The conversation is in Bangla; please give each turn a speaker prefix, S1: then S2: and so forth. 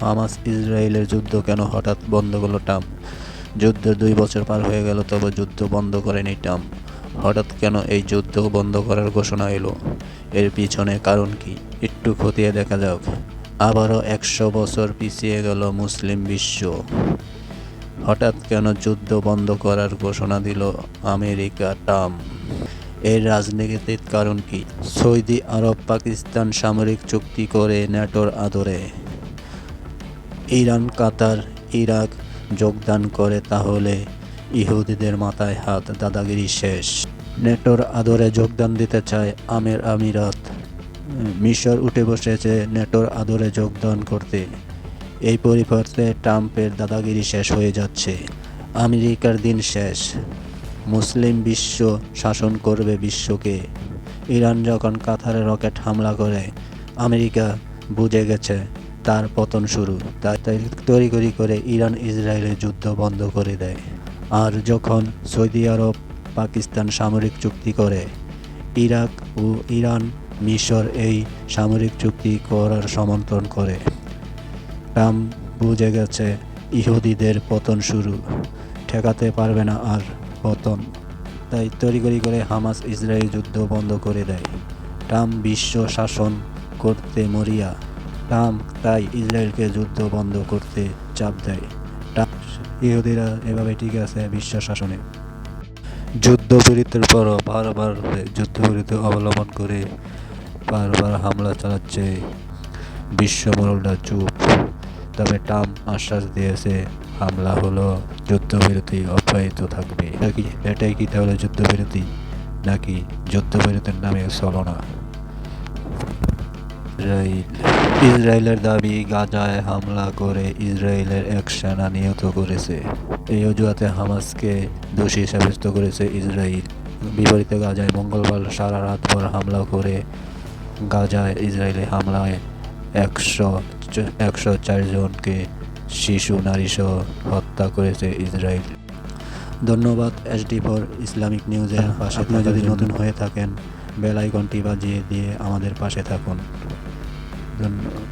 S1: হামাস ইসরায়েলের যুদ্ধ কেন হঠাৎ বন্ধ করল ট্রাম্প? যুদ্ধের দুই বছর পার হয়ে গেল, তবে যুদ্ধ বন্ধ করেনি ট্রাম্প। হঠাৎ কেন এই যুদ্ধ বন্ধ করার ঘোষণা এলো? এর পিছনে কারণ কি? একটু খতিয়ে দেখা যাক। আবারও একশো বছর পিছিয়ে গেল মুসলিম বিশ্ব। হঠাৎ কেন যুদ্ধ বন্ধ করার ঘোষণা দিল আমেরিকা টাম এর রাজনীতির কারণ কি? সৌদি আরব পাকিস্তান সামরিক চুক্তি করে ন্যাটোর আদরে। ইরান, কাতার, ইরাক যোগদান করে তাহলে ইহুদিদের মাথায় হাত দাদাগিরি শেষ। নেটোর আদরে যোগদান দিতে চায় আমের আমিরাত। মিশর উঠে বসেছে নেটোর আদরে যোগদান করতে। এই পরিবর্তে ট্রাম্পের দাদাগিরি শেষ হয়ে যাচ্ছে। আমেরিকার দিন শেষ। মুসলিম বিশ্ব শাসন করবে বিশ্বকে। ইরান যখন কাতারে রকেট হামলা করে, আমেরিকা বুঝে গেছে তার পতন শুরু। তাই তড়িঘড়ি করে ইরান ইসরায়েলের যুদ্ধ বন্ধ করে দেয়। আর যখন সৌদি আরব পাকিস্তান সামরিক চুক্তি করে, ইরাক ও ইরান মিশর এই সামরিক চুক্তি করার সমর্থন করে। টাম বুঝে গেছে ইহুদিদের পতন শুরু, ঠেকাতে পারবে না আর পতন। তাই তড়িঘড়ি করে হামাস ইসরায়েল যুদ্ধ বন্ধ করে দেয়। ট্রাম্প বিশ্ব শাসন করতে মরিয়া ট্রাম্প তাই ইসরায়েলকে যুদ্ধ বন্ধ করতে চাপ দেয়। ট্রাম্প ইহুদিরা এভাবে ঠিক আছে বিশ্ব শাসনে। যুদ্ধবিরতির পরও বারবার যুদ্ধবিরতি অবলম্বন করে বারবার হামলা চালাচ্ছে বিশ্বমরলটা চুপ। তবে ট্রাম্প আশ্বাস দিয়েছে, হামলা হলো যুদ্ধবিরতি অব্যাহত থাকবে। নাকি এটাই কি তাহলে যুদ্ধবিরতি? নাকি যুদ্ধবিরতির নামে চলনা ইসরায়েল ইসরায়েলের দাবি গাজায় হামলা করে ইসরায়েলের এক সেনা নিহত করেছে। এই অজুহাতে হামাসকে দোষী সাব্যস্ত করেছে ইসরায়েল বিপরীতে গাজায় মঙ্গলবার সারা রাত ভর হামলা করে গাজায় ইসরায়েলি হামলায় একশো একশো চারজনকে শিশু নারীসহ হত্যা করেছে ইসরায়েল ধন্যবাদ এসডি ফর ইসলামিক নিউজের পাশে আপনি যদি নতুন হয়ে থাকেন বেল আইকনটি বাজিয়ে দিয়ে আমাদের পাশে থাকুন। ধন্যবাদ